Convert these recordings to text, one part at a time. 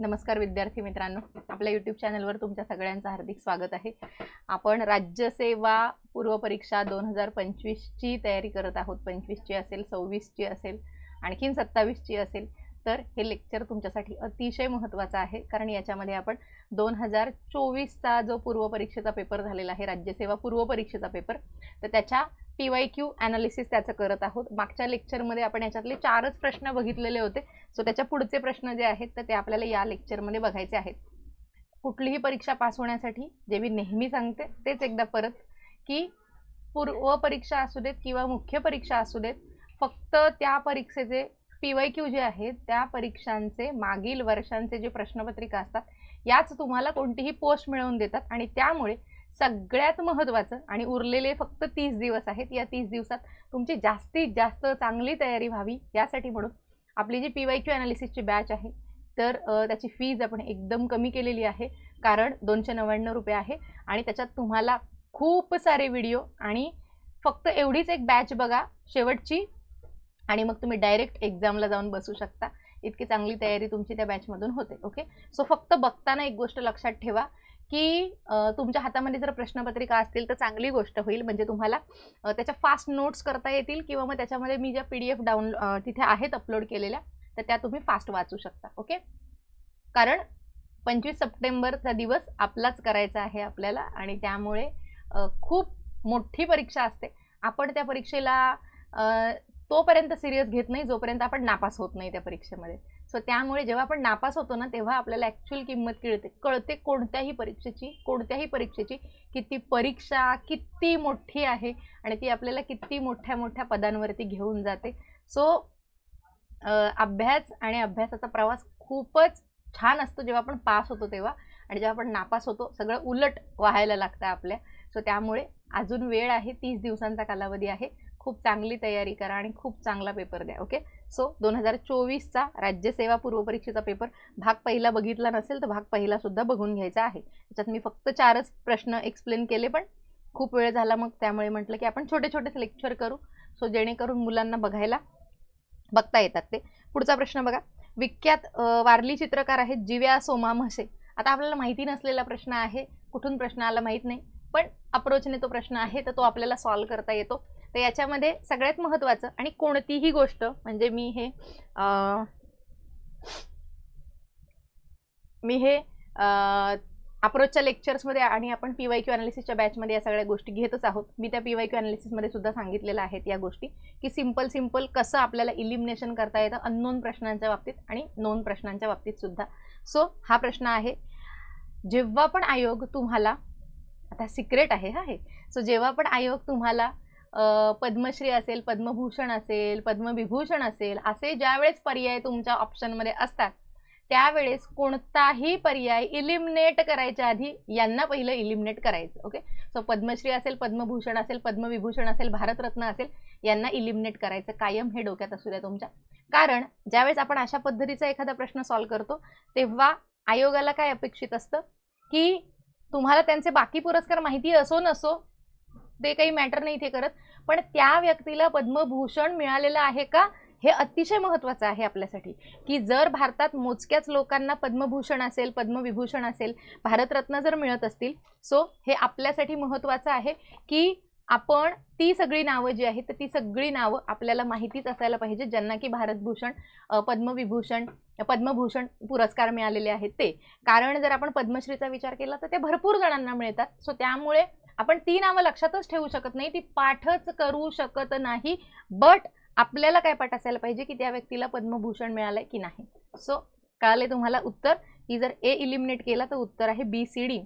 नमस्कार विद्यार्थी मित्रांनो. आपल्या यूट्यूब चॅनलवर तुमच्या सगळ्यांचं हार्दिक स्वागत आहे. आपण राज्यसेवा पूर्व परीक्षा दोन हजार पंचवीसची तयारी करत आहोत. पंचवीसची असेल सव्वीसची असेल आणखीन सत्तावीसची असेल तर हे लेक्चर तुमच्यासाठी अतिशय महत्त्वाचं आहे. कारण याच्यामध्ये आपण दोन हजार चोवीसचा जो पूर्व परीक्षेचा पेपर झालेला आहे राज्यसेवा पूर्व परीक्षेचा पेपर तर त्याच्या पी वाय क्यू ॲनालिसिस त्याचं करत आहोत. मागच्या लेक्चरमध्ये आपण याच्यातले चारच प्रश्न बघितलेले होते. सो त्याच्या पुढचे प्रश्न जे आहेत तर ते आपल्याला या लेक्चरमध्ये बघायचे आहेत. कुठलीही परीक्षा पास होण्यासाठी जे मी नेहमी सांगते तेच एकदा परत की पूर्व परीक्षा असू देत किंवा मुख्य परीक्षा असू देत फक्त त्या परीक्षेचे पी वाय क्यू जे आहेत त्या परीक्षांचे मागील वर्षांचे जे प्रश्नपत्रिका असतात याच तुम्हाला कोणतीही पोस्ट मिळवून देतात. आणि त्यामुळे सगळ्यात महत्त्वाचं आणि उरलेले फक्त तीस दिवस आहेत या तीस दिवसात तुमची जास्तीत जास्त चांगली तयारी व्हावी यासाठी म्हणून आपली जी पी वाय क्यू ॲनालिसिसची बॅच आहे तर त्याची फीज आपण एकदम कमी केलेली आहे कारण दोनशे नव्याण्णव रुपये आहे आणि त्याच्यात तुम्हाला खूप सारे व्हिडिओ आणि फक्त एवढीच एक बॅच बघा शेवटची आणि मग तुम्ही डायरेक्ट एक्झामला जाऊन बसू शकता. इतकी चांगली तयारी तुमची त्या बॅचमधून होते ओके सो फक्त बघताना एक गोष्ट लक्षात ठेवा की तुमच्या हातामध्ये जर प्रश्नपत्रिका असतील तर चांगली गोष्ट होईल. म्हणजे तुम्हाला त्याच्या फास्ट नोट्स करता येतील किंवा मग त्याच्यामध्ये मी ज्या पी डी एफ डाऊन तिथे आहेत अपलोड केलेल्या तर त्या तुम्ही फास्ट वाचू शकता. ओके कारण पंचवीस सप्टेंबरचा दिवस आपलाच करायचा आहे आपल्याला आणि त्यामुळे खूप मोठी परीक्षा असते. आपण त्या परीक्षेला तोपर्यंत सिरियस घेत नाही जोपर्यंत आपण नापास होत नाही त्या परीक्षेमध्ये. सो त्यामुळे जेव्हा आपण नापास होतो ना तेव्हा आपल्याला ॲक्च्युअल किंमत कळते. कळते कोणत्याही परीक्षेची कोणत्याही परीक्षेची किती परीक्षा किती मोठी आहे आणि ती आपल्याला किती मोठ्या मोठ्या पदांवरती घेऊन जाते. सो अभ्यास आणि अभ्यासाचा प्रवास खूपच छान असतो जेव्हा आपण पास होतो तेव्हा आणि जेव्हा आपण नापास होतो सगळं उलट व्हायला लागतं आपल्या. सो त्यामुळे अजून वेळ आहे तीस दिवसांचा कालावधी आहे. खूप चांगली तयारी करा आणि खूप चांगला पेपर द्या ओके सो दोन हजार चोवीसचा राज्यसेवा पूर्वपरीक्षेचा पेपर भाग पहिला बघितला नसेल तर भाग पहिला सुद्धा बघून घ्यायचा आहे. त्याच्यात मी फक्त चारच प्रश्न एक्सप्लेन केले पण खूप वेळ झाला मग त्यामुळे म्हटलं की आपण छोटे छोटेच लेक्चर करू. सो जेणेकरून मुलांना बघायला बघता येतात ते. पुढचा प्रश्न बघा. विख्यात वारली चित्रकार आहेत जिव्या सोमा म्हसे आता आपल्याला माहिती नसलेला प्रश्न आहे. कुठून प्रश्न आला माहीत नाही. पण अप्रोचने तो प्रश्न आहे तर तो आपल्याला सॉल्व करता येतो. तर याच्यामध्ये सगळ्यात महत्त्वाचं आणि कोणतीही गोष्ट म्हणजे मी हे मी हे अप्रोचच्या लेक्चर्समध्ये आणि आपण पी वाय क्यू अनालिसिसच्या बॅचमध्ये या सगळ्या गोष्टी घेतच आहोत. मी त्या पी वाय क्यू अनालिसिसमध्ये सुद्धा सांगितलेल्या आहेत या गोष्टी की सिंपल सिंपल कसं आपल्याला इलिमिनेशन करता येतं अननोन प्रश्नांच्या बाबतीत आणि नोन प्रश्नांच्या बाबतीत सुद्धा. सो हा प्रश्न आहे जेव्हा पण आयोग तुम्हाला आता सिक्रेट आहे हा हे सो जेव्हा पण आयोग तुम्हाला पद्मश्री असेल पद्मभूषण असेल पद्मविभूषण असेल असे ज्यावेळेस पर्याय तुमच्या ऑप्शनमध्ये असतात त्यावेळेस कोणताही पर्याय इलिमिनेट करायच्या आधी यांना पहिलं इलिमिनेट करायचं ओके सो पद्मश्री असेल पद्मभूषण असेल पद्मविभूषण असेल भारतरत्न असेल यांना इलिमिनेट करायचं कायम हे डोक्यात असू द्या तुमच्या. कारण ज्यावेळेस आपण अशा पद्धतीचा एखादा प्रश्न सॉल्व्ह करतो तेव्हा आयोगाला काय अपेक्षित असतं? की तुम्हाला त्यांचे बाकी पुरस्कार माहिती असो नसो ते काही मॅटर नाही इथे करत. पण त्या व्यक्तीला पद्मभूषण मिळालेलं आहे का? हे अतिशय महत्त्वाचं आहे आपल्यासाठी. की जर भारतात मोजक्याच लोकांना पद्मभूषण असेल पद्मविभूषण असेल भारतरत्न जर मिळत असतील सो हे आपल्यासाठी महत्त्वाचं आहे की आपण ती सगळी नावं जी आहेत तर ती सगळी नावं आपल्याला माहितीच असायला पाहिजे ज्यांना की भारतभूषण पद्मविभूषण पद्मभूषण पुरस्कार मिळालेले आहेत ते. कारण जर आपण पद्मश्रीचा विचार केला तर ते भरपूर जणांना मिळतात. सो त्यामुळे आपण ती नावं लक्षातच ठेवू शकत नाही ती पाठच करू शकत नाही. बट आपल्याला काय पाठ असायला पाहिजे की त्या व्यक्तीला पद्मभूषण मिळालंय की नाही? सो कळाले तुम्हाला उत्तर? की जर ए इलिमिनेट केला तर उत्तर आहे बी सी डी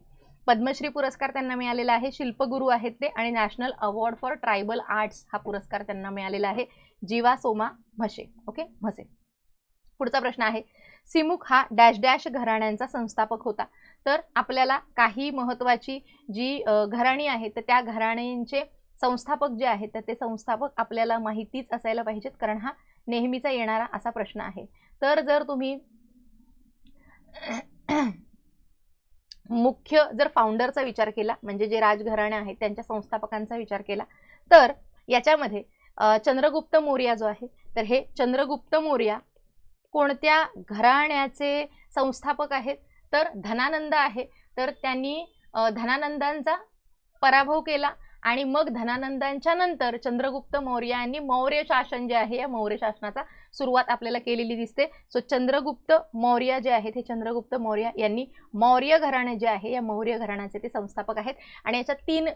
पद्मश्री पुरस्कार त्यांना मिळालेला आहे शिल्पगुरू आहेत ते आणि national award for tribal arts हा पुरस्कार त्यांना मिळालेला आहे. जीवा सोमा म्हशे ओके म्हसे पुढचा प्रश्न आहे. सिमुख हा डॅश डॅश घराण्यांचा संस्थापक होता. तर आपल्याला काही महत्त्वाची जी घराणी आहेत तर त्या घराण्यांचे संस्थापक जे आहेत तर ते संस्थापक आपल्याला माहितीच असायला पाहिजेत कारण हा नेहमीचा येणारा असा प्रश्न आहे. तर जर तुम्ही मुख्य जर फाउंडरचा विचार केला म्हणजे जे राजघराणे आहेत त्यांच्या संस्थापकांचा विचार केला तर याच्यामध्ये चंद्रगुप्त मौर्या जो आहे तर हे चंद्रगुप्त मौर्या कोणत्या घराण्याचे संस्थापक आहेत? तर धनानंद आहे. तर त्यांनी धनानंदांचा पराभव केला आणि मग धनानंदांच्या नंतर चंद्रगुप्त मौर्य यांनी मौर्य शासन जे आहे या मौर्य शासनाचा सुरुवात आपल्याला केलेली दिसते. सो चंद्रगुप्त मौर्य जे आहेत हे चंद्रगुप्त मौर्य यांनी मौर्य घराणे जे आहे या मौर्य घराण्याचे ते संस्थापक आहेत. आणि याच्यात तीन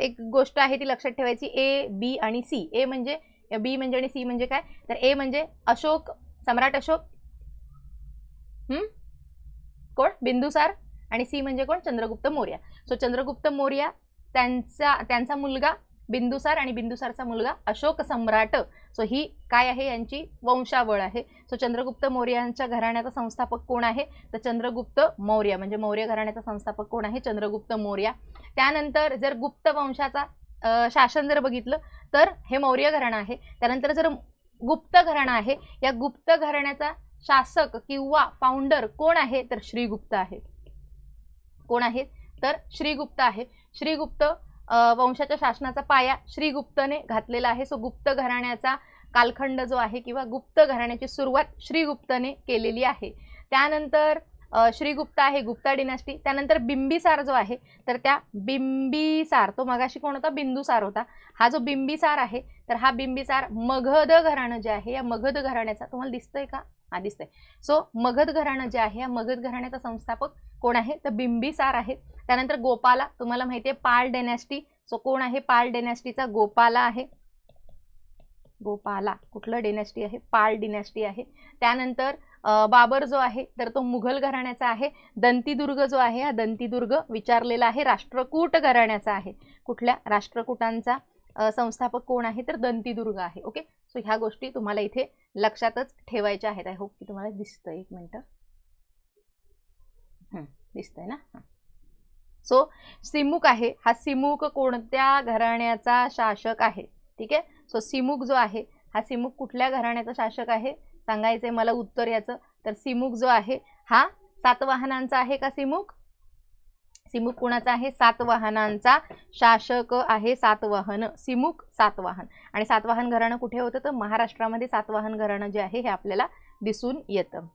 एक गोष्ट आहे ती लक्षात ठेवायची ए बी आणि सी ए म्हणजे बी म्हणजे आणि सी म्हणजे काय? तर ए म्हणजे अशोक सम्राट अशोक? हम्म? कोण? बिंदुसार आणि सी म्हणजे कोण? चंद्रगुप्त मौर्य. सो चंद्रगुप्त मौर्य त्यांचा त्यांचा मुलगा बिंदुसार आणि बिंदुसारचा मुलगा अशोक सम्राट. सो ही काय आहे? यांची वंशावळ आहे. सो चंद्रगुप्त मौर्यांच्या घराण्याचा संस्थापक कोण आहे? तर चंद्रगुप्त मौर्य. म्हणजे मौर्य घराण्याचा संस्थापक कोण आहे? चंद्रगुप्त मौर्य. त्यानंतर जर गुप्त वंशाचा शासन जर बघितलं तर हे मौर्य घराणं आहे. त्यानंतर जर गुप्त घराणं आहे. या गुप्त घराण्याचा शासक किंवा फाउंडर कोण आहे? तर श्रीगुप्त आहे. कोण आहे? तर श्रीगुप्त आहे. श्रीगुप्त वंशाच्या शासनाचा पाया श्रीगुप्तने घातलेला आहे. सो गुप्त घराण्याचा कालखंड जो आहे किंवा गुप्त घराण्याची सुरुवात श्रीगुप्तने केलेली आहे. त्यानंतर श्री गुप्ता आहे गुप्ता डिनास्टी त्यानंतर बिंबिसार जो आहे तर त्या बिंबिसार तो मगाशी कोण होता? बिंदुसार होता. हा जो बिंबिसार आहे तर हा बिंबिसार मगध घराणं जे आहे या मगध घराण्याचा तुम्हाला दिसतंय का? हा दिसतंय. सो मगध घराणं जे आहे या मगध घराण्याचा संस्थापक कोण आहे? तर बिंबिसार आहे. त्यानंतर गोपाला तुम्हाला माहिती आहे पाल डेनॅस्टी सो कोण आहे? पाल डेनॅस्टीचा गोपाला आहे. गोपाला कुठलं डेनॅस्टी आहे? पाल डिनॅस्टी आहे. त्यानंतर बाबर जो आहे तर तो मुघल घराण्याचा आहे. दंतीदुर्ग जो आहे हा दंतीदुर्ग विचारलेला आहे. राष्ट्रकूट घराण्याचा आहे. कुठल्या राष्ट्रकूटांचा संस्थापक कोण आहे तर दंतीदुर्ग आहे. ओके सो ह्या गोष्टी तुम्हाला इथे लक्षातच ठेवायच्या आहेत. आय होप की तुम्हाला दिसतं एक मिनटं. दिसतंय ना? सो सिमुक आहे. हा सिमुक कोणत्या घराण्याचा शासक आहे? ठीक आहे? सो सिमुक जो आहे हा सिमुक कुठल्या घराण्याचा शासक आहे? सांगायचंय मला उत्तर याचं. तर सिमुक जो आहे हा सातवाहनांचा आहे का सिमुक? सिमुक कुणाचा आहे? सातवाहनांचा शासक आहे सातवाहन सिमुक सातवाहन आणि सातवाहन घराणं कुठे होतं? तर महाराष्ट्रामध्ये सातवाहन घराणं जे आहे हे आपल्याला दिसून येतं.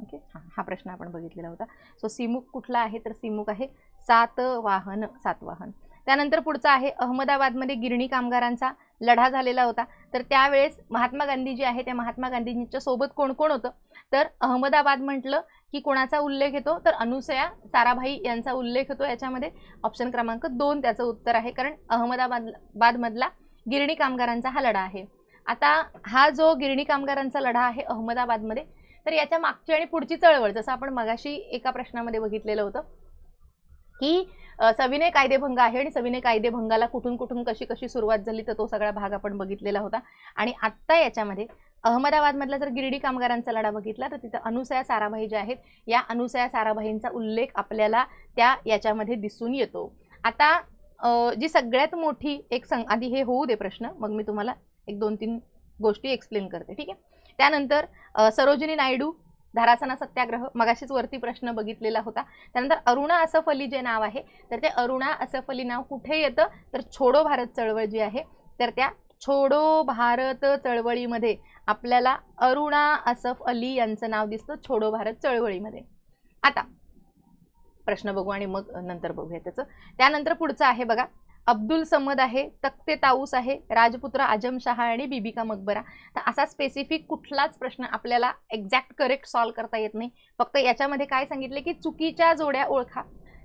ओके हां हा प्रश्न आपण बघितलेला होता. सो सिमुक कुठला आहे? तर सिमुक आहे सातवाहन सातवाहन त्यानंतर पुढचा आहे अहमदाबादमध्ये गिरणी कामगारांचा लढा झालेला होता. तर त्यावेळेस महात्मा गांधी जे आहे त्या महात्मा गांधींच्या सोबत कोण कोण होतं? तर अहमदाबाद म्हटलं की कोणाचा उल्लेख येतो? तर अनुसया साराभाई यांचा उल्लेख होतो याच्यामध्ये ऑप्शन क्रमांक दोन त्याचं उत्तर आहे. कारण अहमदाबाद बादमधला गिरणी कामगारांचा हा लढा आहे. आता हा जो गिरणी कामगारांचा लढा आहे अहमदाबादमध्ये तर याच्या मागची आणि पुढची चळवळ जसं आपण मगाशी एका प्रश्नामध्ये बघितलेलं होतं की सविनय कायदेभंग आहे आणि सविनय कायदेभंगाला कुठून कुठून कशी कशी सुरुवात झाली तर तो सगळा भाग आपण बघितलेला होता. आणि आत्ता याच्यामध्ये अहमदाबादमधला जर गिरडी कामगारांचा लढा बघितला तर तिथं अनुसया साराभाई ज्या आहेत या अनुसया साराभाईंचा उल्लेख आपल्याला त्या याच्यामध्ये दिसून येतो. आता जी सगळ्यात मोठी एक संग आधी हे होऊ दे प्रश्न मग मी तुम्हाला एक दोन तीन गोष्टी एक्सप्लेन करते ठीक आहे? त्यानंतर सरोजिनी नायडू धारासना सत्याग्रह मगाशीच वरती प्रश्न बघितलेला होता. त्यानंतर अरुणा असफ अली जे नाव आहे तर ते अरुणा असफ अली नाव कुठे येतं? तर छोडो भारत चळवळ जी आहे तर त्या छोडो भारत चळवळीमध्ये आपल्याला अरुणा असफ अली यांचं नाव दिसतं छोडो भारत चळवळीमध्ये. आता प्रश्न बघू आणि मग नंतर बघूया त्याचं. त्यानंतर पुढचं आहे बघा अब्दुल समद आहे तख्ते ताऊस आहे राजपुत्र आजमशहा आणि बीबिका मकबरा. तर असा स्पेसिफिक कुठलाच प्रश्न आपल्याला एक्झॅक्ट करेक्ट सॉल्व करता येत नाही. फक्त याच्यामध्ये काय सांगितले की चुकीच्या जोड्या ओळखा.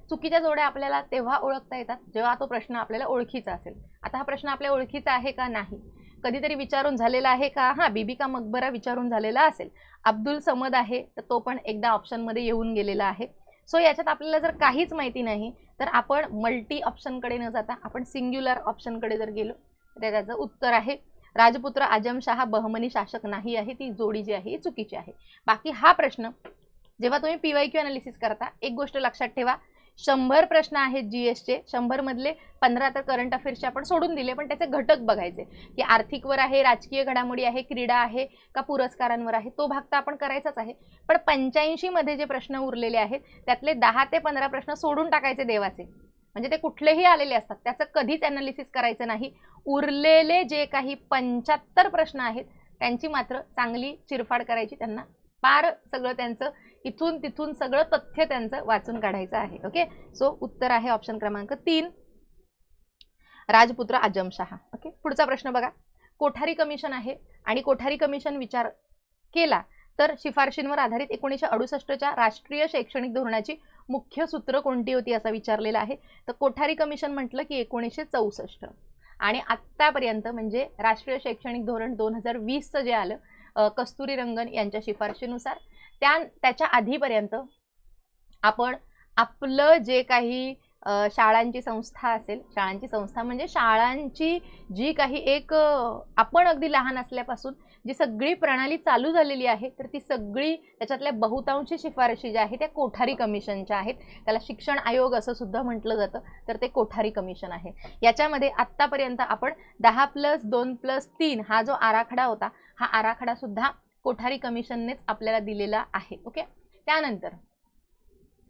चुकीच्या जोड्या आपल्याला तेव्हा ओळखता येतात जेव्हा तो प्रश्न आपल्याला ओळखीचा असेल. आता हा प्रश्न आपल्या ओळखीचा आहे का नाही? कधीतरी विचारून झालेला आहे का? हां बीबिका मकबरा विचारून झालेला असेल. अब्दुल समद आहे तर तो पण एकदा ऑप्शनमध्ये येऊन गेलेला आहे. सो याच्यात आपल्याला जर काहीच माहिती नाही तर आपण मल्टी ऑप्शनकडे न जाता आपण सिंग्युलर ऑप्शनकडे जर गेलो तर त्याचं उत्तर आहे राजपुत्र आजमशहा बहमनी शासक नाही आहे ती जोडी जी आहे ही चुकीची आहे. बाकी हा प्रश्न जेव्हा तुम्ही पी वाय क्यू अनालिसिस करता एक गोष्ट लक्षात ठेवा शंभर प्रश्न आहेत जी एसचे शंभरमधले पंधरा तर करंट अफेअर्सचे आपण सोडून दिले पण त्याचे घटक बघायचे. की आर्थिकवर आहे राजकीय घडामोडी आहे क्रीडा आहे का पुरस्कारांवर आहे तो भाग तर आपण करायचाच आहे. पण पंच्याऐंशीमध्ये जे प्रश्न उरलेले आहेत त्यातले दहा ते पंधरा प्रश्न सोडून टाकायचे देवाचे. म्हणजे ते कुठलेही आलेले असतात. त्याचं कधीच अनालिसिस करायचं नाही. उरलेले जे काही पंच्याहत्तर प्रश्न आहेत त्यांची मात्र चांगली चिरफाड करायची त्यांना पार सगळं त्यांचं इथून तिथून सगळं तथ्य त्यांचं वाचून काढायचं आहे. ओके सो उत्तर आहे ऑप्शन क्रमांक तीन. राजपुत्र आजमशहा. ओके पुढचा प्रश्न बघा. कोठारी कमिशन आहे आणि कोठारी कमिशन विचार केला तर शिफारशींवर आधारित एकोणीसशे अडुसष्टच्या राष्ट्रीय शैक्षणिक धोरणाची मुख्य सूत्र कोणती होती असा विचारलेला आहे. तर कोठारी कमिशन म्हटलं की एकोणीसशे चौसष्ट. आणि आत्तापर्यंत म्हणजे राष्ट्रीय शैक्षणिक धोरण दोन हजार वीसचं जे आलं कस्तुरी रंगन यांच्या शिफारशीनुसार त्या त्याच्या आधीपर्यंत आपण आपलं जे काही शाळांची संस्था असेल शाळांची संस्था म्हणजे शाळांची जी काही एक आपण अगदी लहान असल्यापासून जी सगळी प्रणाली चालू झालेली आहे तर ती सगळी त्याच्यातल्या बहुतांशी शिफारशी ज्या आहेत त्या कोठारी कमिशनच्या आहेत. त्याला शिक्षण आयोग असं सुद्धा म्हटलं जातं तर ते कोठारी कमिशन आहे. याच्यामध्ये आत्तापर्यंत आपण दहा प्लस दोन प्लस तीन हा जो आराखडा होता हा आराखडासुद्धा कोठारी कमिशननेच आपल्याला दिलेला आहे ओके त्यानंतर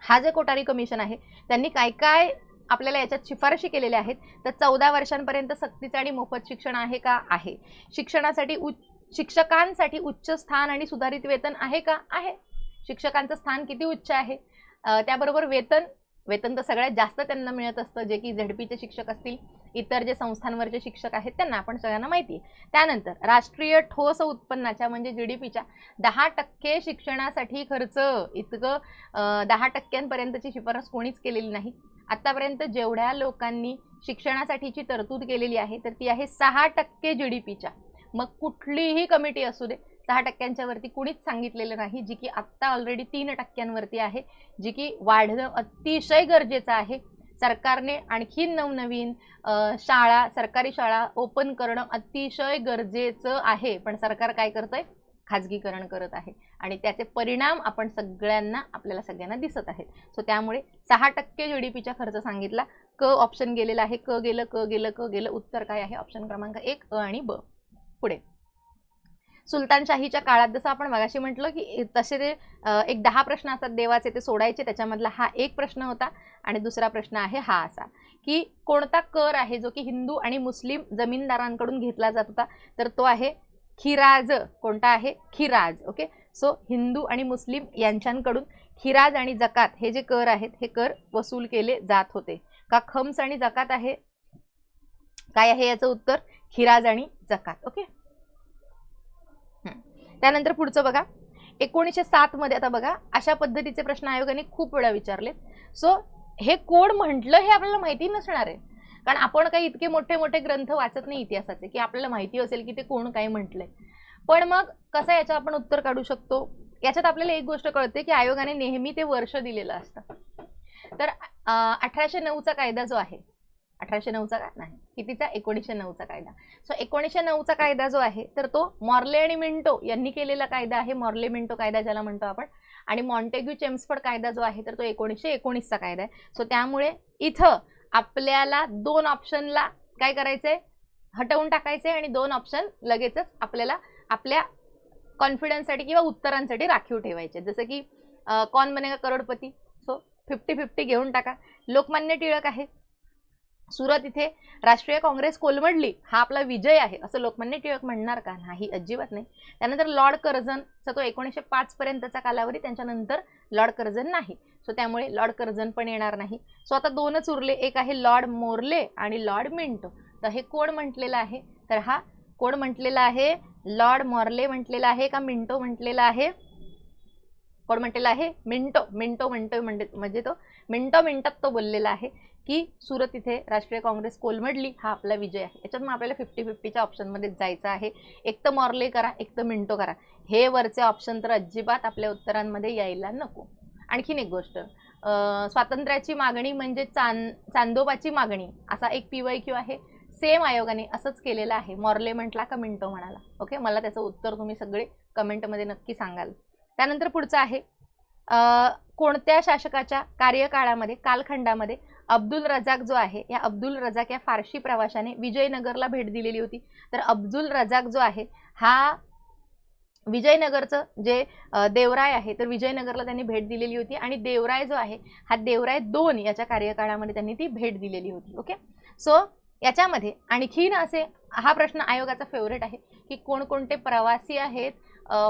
हा जे कोठारी कमिशन आहे त्यांनी काय काय आपल्याला याच्यात शिफारशी केलेल्या आहेत तर चौदा वर्षांपर्यंत सक्तीचं आणि मोफत शिक्षण आहे का? आहे. शिक्षणासाठी उच्च शिक्षकांसाठी उच्च स्थान आणि सुधारित वेतन आहे का? आहे. शिक्षकांचं स्थान किती उच्च आहे? त्याबरोबर वेतन वेतन तर सगळ्यात जास्त त्यांना मिळत असतं जे की झेडपीचे शिक्षक असतील इतर जे संस्थांवरचे शिक्षक आहेत त्यांना आपण सगळ्यांना माहिती आहे. त्यानंतर राष्ट्रीय ठोस उत्पन्नाच्या म्हणजे जी डी पीच्या दहा टक्के शिक्षणासाठी खर्च इतकं दहा टक्क्यांपर्यंतची शिफारस कोणीच केलेली नाही. आत्तापर्यंत जेवढ्या लोकांनी शिक्षणासाठीची तरतूद केलेली आहे तर ती आहे सहा टक्के जी डी पीच्या मग कुठलीही कमिटी असू दे सहा टक्क्यांच्या वरती कुणीच सांगितलेलं नाही जी की आत्ता ऑलरेडी तीन टक्क्यांवरती आहे जी की वाढणं अतिशय गरजेचं आहे. सरकारने आणखी नवनवीन शाळा सरकारी शाळा ओपन करणं अतिशय गरजेचं आहे. पण सरकार काय करतंय? खाजगीकरण करत आहे. आणि त्याचे परिणाम आपण सगळ्यांना आपल्याला सगळ्यांना दिसत आहेत. सो त्यामुळे सहा टक्के जी डी पीचा खर्च सांगितला. क ऑप्शन गेलेला आहे. क गेलं क गेलं क गेलं. उत्तर काय आहे? ऑप्शन क्रमांक एक अ आणि ब. पुढे. सुलतानशाहीच्या काळात जसं आपण मगाशी म्हटलं की तसे ते एक दहा प्रश्न असतात देवाचे ते सोडायचे. त्याच्यामधला हा एक प्रश्न होता. आणि दुसरा प्रश्न आहे हा असा की कोणता कर आहे जो की हिंदू आणि मुस्लिम जमीनदारांकडून घेतला जात होता? तर तो आहे खिराज. कोणता आहे? खिराज. ओके सो हिंदू आणि मुस्लिम यांच्याकडून खिराज आणि जकात हे जे कर आहेत हे कर वसूल केले जात होते. का खम्स आणि जकात आहे? काय आहे याचं उत्तर? खिराज आणि जकात. ओके त्यानंतर पुढचं बघा. एकोणीसशे सात मध्ये आता बघा अशा पद्धतीचे प्रश्न आयोगाने खूप वेळा विचारलेत. सो हे कोण म्हटलं हे आपल्याला माहिती नसणार आहे. कारण आपण काही इतके मोठे मोठे ग्रंथ वाचत नाही इतिहासाचे की आपल्याला माहिती असेल की ते कोण काय म्हटलंय. पण मग कसं याचं आपण उत्तर काढू शकतो? याच्यात आपल्याला एक गोष्ट कळते की आयोगाने नेहमी ते वर्ष दिलेलं असतं. तर अठराशे नऊचा कायदा जो आहे अठराशे नऊचा का? नाही कितीचा? एकोणीसशे नऊचा कायदा. सो एकोणीसशे नऊचा कायदा जो आहे तर तो मॉर्ले आणि मिंटो यांनी केलेला कायदा आहे. मॉर्ले मिंटो कायदा ज्याला म्हणतो आपण. आणि मॉन्टेग्यू चेम्सफर्ड कायदा जो आहे तर तो एकोणीसशे एकोणीसचा कायदा आहे. सो त्यामुळे इथं आपल्याला दोन ऑप्शनला काय करायचंय? हटवून टाकायचे आणि दोन ऑप्शन लगेचच आपल्याला आपल्या कॉन्फिडन्ससाठी किंवा उत्तरांसाठी राखीव ठेवायचे जसं की कॉन कौन बनेगा करोडपती? सो फिफ्टी फिफ्टी घेऊन टाका. लोकमान्य टिळक आहे. सुरत इथे राष्ट्रीय काँग्रेस कोलमडली हा आपला विजय आहे असं लोकमान्य टिळक म्हणणार का? नाही अजिबात नाही. त्यानंतर लॉर्ड कर्झनचा तो एकोणीसशे पाचपर्यंतचा कालावधी त्यांच्यानंतर लॉर्ड कर्झन नाही. सो त्यामुळे लॉर्ड कर्झन पण येणार नाही. सो आता दोनच उरले. एक आहे लॉर्ड मोर्ले आणि लॉर्ड मिंटो. तर हे कोण म्हटलेलं आहे? तर हा कोण म्हटलेला आहे? लॉर्ड मॉर्ले म्हटलेला आहे का मिंटो म्हटलेला आहे? कोण म्हटलेलं आहे? मिंटो मिंटो म्हणतो म्हणजे म्हणजे तो. मिंटो मिंटात तो बोललेला आहे की सुरत इथे राष्ट्रीय काँग्रेस कोलमडली हा आपला विजय आहे. याच्यात मग आपल्याला फिफ्टी फिफ्टीच्या ऑप्शनमध्ये जायचं आहे. एक तर मॉर्ले करा एक तर मिंटो करा. हे वरचे ऑप्शन तर अजिबात आपल्या उत्तरांमध्ये यायला नको. आणखीन एक गोष्ट स्वातंत्र्याची मागणी म्हणजे चांद चांदोबाची मागणी असा एक पी वाय क्यू आहे. सेम आयोगाने असंच केलेलं आहे. मॉर्ले म्हटला का मिंटो म्हणाला. ओके? मला त्याचं उत्तर तुम्ही सगळे कमेंटमध्ये नक्की सांगाल. त्यानंतर पुढचं आहे. कोणत्या शासकाच्या कार्यकाळामध्ये कालखंडामध्ये अब्दुल रजाक जो आहे या अब्दुल रजाक या फारशी प्रवाशाने विजयनगरला भेट दिलेली होती. तर अब्दुल रजाक जो आहे हा विजयनगरचं जे देवराय आहे तर विजयनगरला त्यांनी भेट दिलेली होती आणि देवराय जो आहे हा देवराय दोन याच्या कार्यकाळामध्ये त्यांनी ती भेट दिलेली होती. ओके? सो याच्यामध्ये आणखीन असे हा प्रश्न आयोगाचा फेवरेट आहे की कोणकोणते प्रवासी आहेत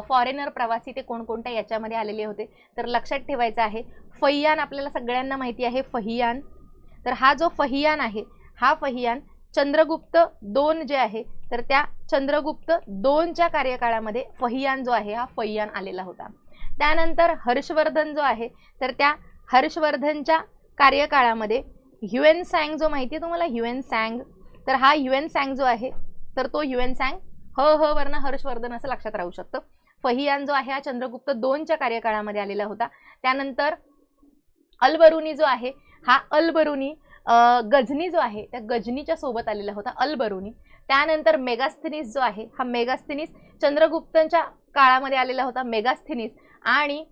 फॉरेनर प्रवासी ते कोणकोणत्या याच्यामध्ये आलेले होते? तर लक्षात ठेवायचं आहे फहियान आपल्याला सगळ्यांना माहिती आहे फहियान. तर हा जो फहियान आहे हा फहियान चंद्रगुप्त दोन जे आहे तर त्या चंद्रगुप्त दोनच्या कार्यकाळामध्ये फहियान जो आहे हा फहियान आलेला होता. त्यानंतर हर्षवर्धन जो आहे तर त्या हर्षवर्धनच्या कार्यकाळामध्ये ह्युएन सँग जो माहिती आहे तुम्हाला? ह्युएन सँग. तर हा ह्युएन सँग जो आहे तर तो ह्युएन सँग ह ह वर्ण हर्षवर्धन असं लक्षात राहू शकतं. फहियान जो आहे हा चंद्रगुप्त दोनच्या कार्यकाळामध्ये आलेला होता. त्यानंतर अलबरुनी जो आहे हा अलबरुनी गझनी जो आहे त्या गझनीच्या सोबत आलेला होता अलबरुनी. त्यानंतर मेगास्थिनीस जो आहे हा मेगास्थिनीस चंद्रगुप्तांच्या काळामध्ये आलेला होता मेगास्थिनीस. आणि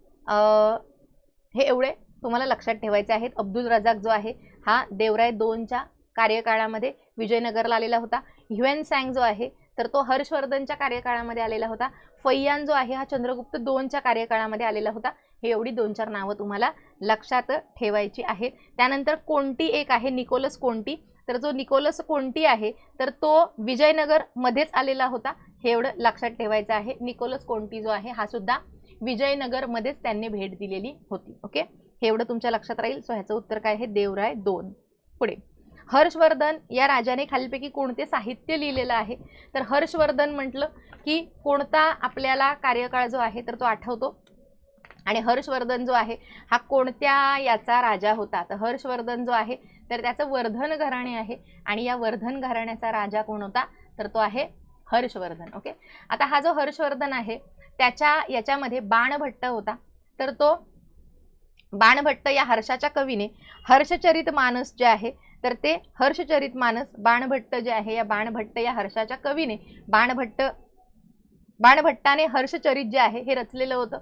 हे एवढे तुम्हाला लक्षात ठेवायचे आहेत. अब्दुल रजाक जो आहे हा देवराय दोनच्या कार्यकाळामध्ये विजयनगरला आलेला होता. ह्युएन सॅंग जो आहे तर तो हर्षवर्धनच्या कार्यकाळामध्ये आलेला होता. फैयान जो आहे हा चंद्रगुप्त दोनच्या कार्यकाळामध्ये आलेला होता. हे एवढी दोन चार नावं तुम्हाला लक्षात ठेवायची आहेत. त्यानंतर कोणती एक आहे निकोलस कोणती तर जो निकोलस कोणती आहे तर तो विजयनगरमध्येच आलेला होता. हे एवढं लक्षात ठेवायचं आहे. निकोलस कोणती जो आहे हा सुद्धा विजयनगरमध्येच त्यांनी भेट दिलेली होती. ओके? हे एवढं तुमच्या लक्षात राहील. सो ह्याचं उत्तर काय आहे? देवराय दोन. पुढे. हर्षवर्धन या राजाने खालीलपैकी कोणते साहित्य लिहिलेलं आहे? तर हर्षवर्धन म्हटलं की कोणता आपल्याला कार्यकाळ जो आहे तर तो आठवतो. आणि हर्षवर्धन जो आहे हा कोणत्या याचा राजा होता? तर हर्षवर्धन जो आहे तर त्याचं वर्धन घराणे आहे. आणि या वर्धन घराण्याचा राजा कोण होता? तर तो आहे हर्षवर्धन ओके? आता हा जो हर्षवर्धन आहे त्याच्या याच्यामध्ये बाणभट्ट होता. तर तो बाणभट्ट या हर्षाच्या कवीने हर्षचरित मानस जे आहे तर ते हर्षचरित मानस बाणभट्ट जे आहे या बाणभट्ट या हर्षाच्या कवीने बाणभट्ट बाणभट्टाने हर्षचरित जे आहे हे रचलेलं होतं.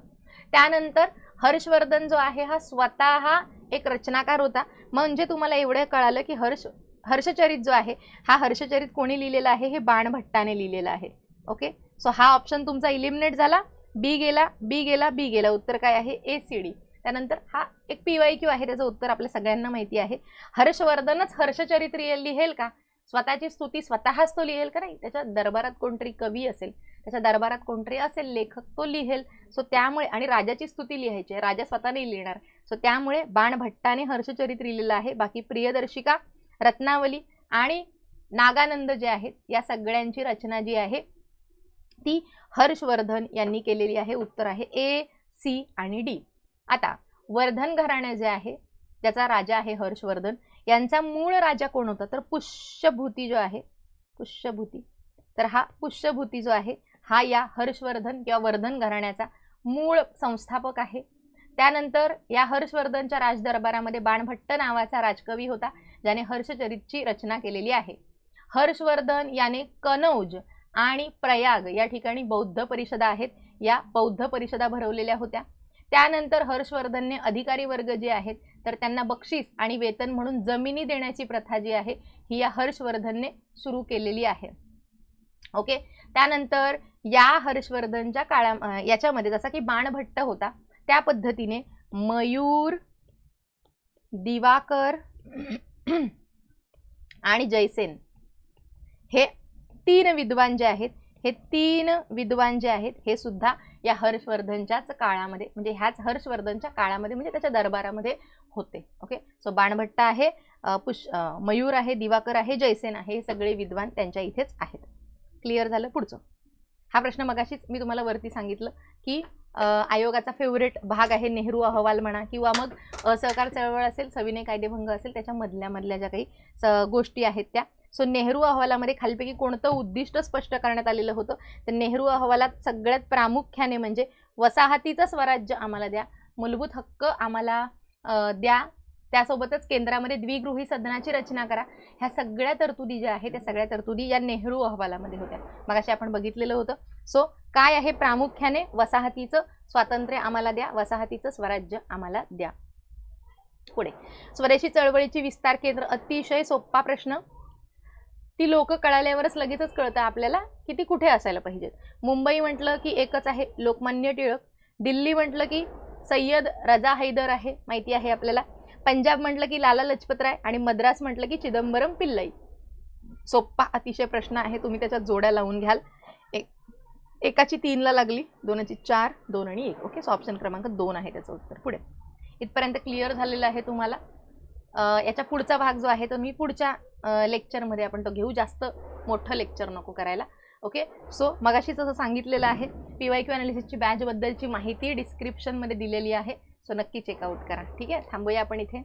त्यानंतर हर्षवर्धन जो आहे हा स्वतः एक रचनाकार होता. म्हणजे तुम्हाला एवढं कळालं की हर्ष हर्षचरित जो आहे हा हर्षचरित कोणी लिहिलेला आहे हे बाणभट्टाने लिहिलेलं आहे. ओके सो हा ऑप्शन तुमचा इलिमिनेट झाला. बी गेला बी गेला बी गेला. उत्तर काय आहे? ए सी डी त्यानंतर हा एक पी वाय क्यू आहे त्याचं उत्तर आपल्या सगळ्यांना माहिती आहे. हर्षवर्धनच हर्षचरित्र लिहेल का? स्वतःची स्तुती स्वतःच तो लिहेल का नाही? त्याच्या दरबारात कोणतरी कवी असेल त्याच्या दरबारात कोणतरी असेल लेखक तो लिहेल. सो त्यामुळे आणि राजाची स्तुती लिहायची आहे राजा स्वतः नाही लिहिणार. सो त्यामुळे बाणभट्टाने हर्षचरित लिहिलेलं आहे. बाकी प्रियदर्शिका रत्नावली आणि नागानंद जे आहेत या सगळ्यांची रचना जी आहे ती हर्षवर्धन यांनी केलेली आहे. उत्तर आहे ए सी आणि डी आता वर्धन घराणे जे आहे त्याचा राजा आहे हर्षवर्धन यांचा मूळ राजा कोण होता? तर पुष्यभूती जो आहे पुष्यभूती. तर हा पुष्यभूती जो आहे हा या हर्षवर्धन किंवा वर्धन घराण्याचा मूळ संस्थापक आहे. त्यानंतर या हर्षवर्धनच्या राजदरबारामध्ये बाणभट्ट नावाचा राजकवी होता ज्याने हर्षचरितची रचना केलेली आहे. हर्षवर्धन याने कनौज आणि प्रयाग या ठिकाणी बौद्ध परिषदा आहेत. या बौद्ध परिषदा भरवलेल्या होत्या. त्यानंतर हर्षवर्धनने अधिकारी वर्ग जे आहेत तर त्यांना बक्षीस आणि वेतन म्हणून जमिनी देण्याची प्रथा जी आहे ही या हर्षवर्धनने सुरू केलेली आहे. ओके? त्यानंतर या हर्षवर्धनच्या काळा याच्यामध्ये जसा की बाणभट्ट होता त्या पद्धतीने मयूर दिवाकर आणि जयसेन हे तीन विद्वान जे आहेत हे तीन विद्वान जे आहेत हे सुद्धा या हर्षवर्धनच्याच काळामध्ये म्हणजे ह्याच हर्षवर्धनच्या काळामध्ये म्हणजे त्याच्या दरबारामध्ये होते. ओके सो बाणभट्ट आहे पुष मयूर आहे दिवाकर आहे जयसेन आहे हे सगळे विद्वान त्यांच्या इथेच आहेत. क्लिअर झालं पुढचं? हा प्रश्न मगाशीच मी तुम्हाला वरती सांगितलं की आयोगाचा फेवरेट भाग आहे नेहरू अहवाल म्हणा किंवा मग असहकार चळवळ असेल सविनय कायदेभंग असेल त्याच्या मधल्या मधल्या ज्या काही स- गोष्टी आहेत त्या सो नेहरू अहवालामध्ये खालीपैकी कोणतं उद्दिष्ट स्पष्ट करण्यात आलेलं होतं? तर नेहरू अहवालात सगळ्यात प्रामुख्याने म्हणजे वसाहतीचं स्वराज्य आम्हाला द्या मूलभूत हक्क आम्हाला द्या त्यासोबतच केंद्रामध्ये द्विगृही सदनाची रचना करा. ह्या सगळ्या तरतुदी ज्या आहेत त्या सगळ्या तरतुदी या नेहरू अहवालामध्ये होत्या. मगाशी आपण बघितलेलं होतं. सो काय आहे प्रामुख्याने? वसाहतीचं स्वातंत्र्य आम्हाला द्या वसाहतीचं स्वराज्य आम्हाला द्या. पुढे. स्वदेशी चळवळीची विस्तार केंद्र अतिशय सोपा प्रश्न. ती लोक कळाल्यावरच लगेचच कळतं आपल्याला की ती कुठे असायला पाहिजेत. मुंबई म्हटलं की एकच आहे लोकमान्य टिळक. दिल्ली म्हटलं की सय्यद रजा हैदर आहे माहिती आहे आपल्याला. पंजाब म्हटलं की लाला लजपतराय आणि मद्रास म्हटलं की चिदंबरम पिल्लई. सोप्पा अतिशय प्रश्न आहे तुम्ही त्याच्यात जोड्या लावून घ्याल. एक एकाची तीनला लागली दोनाची चार दोन आणि एक. ओके सो ऑप्शन क्रमांक दोन आहे त्याचं उत्तर. पुढे. इथपर्यंत क्लिअर झालेलं आहे तुम्हाला. याच्या पुढचा भाग जो आहे तो मी पुढच्या लेक्चरमध्ये आपण तो घेऊ. जास्त मोठं लेक्चर नको करायला. ओके सो मगाशीच असं सांगितलेलं आहे पी वाय क्यू अनालिसिसची बॅचबद्दलची माहिती डिस्क्रिप्शनमध्ये दिलेली आहे. सो नक्की चेकआउट करा. ठीक आहे? थांबूया आपण इथे.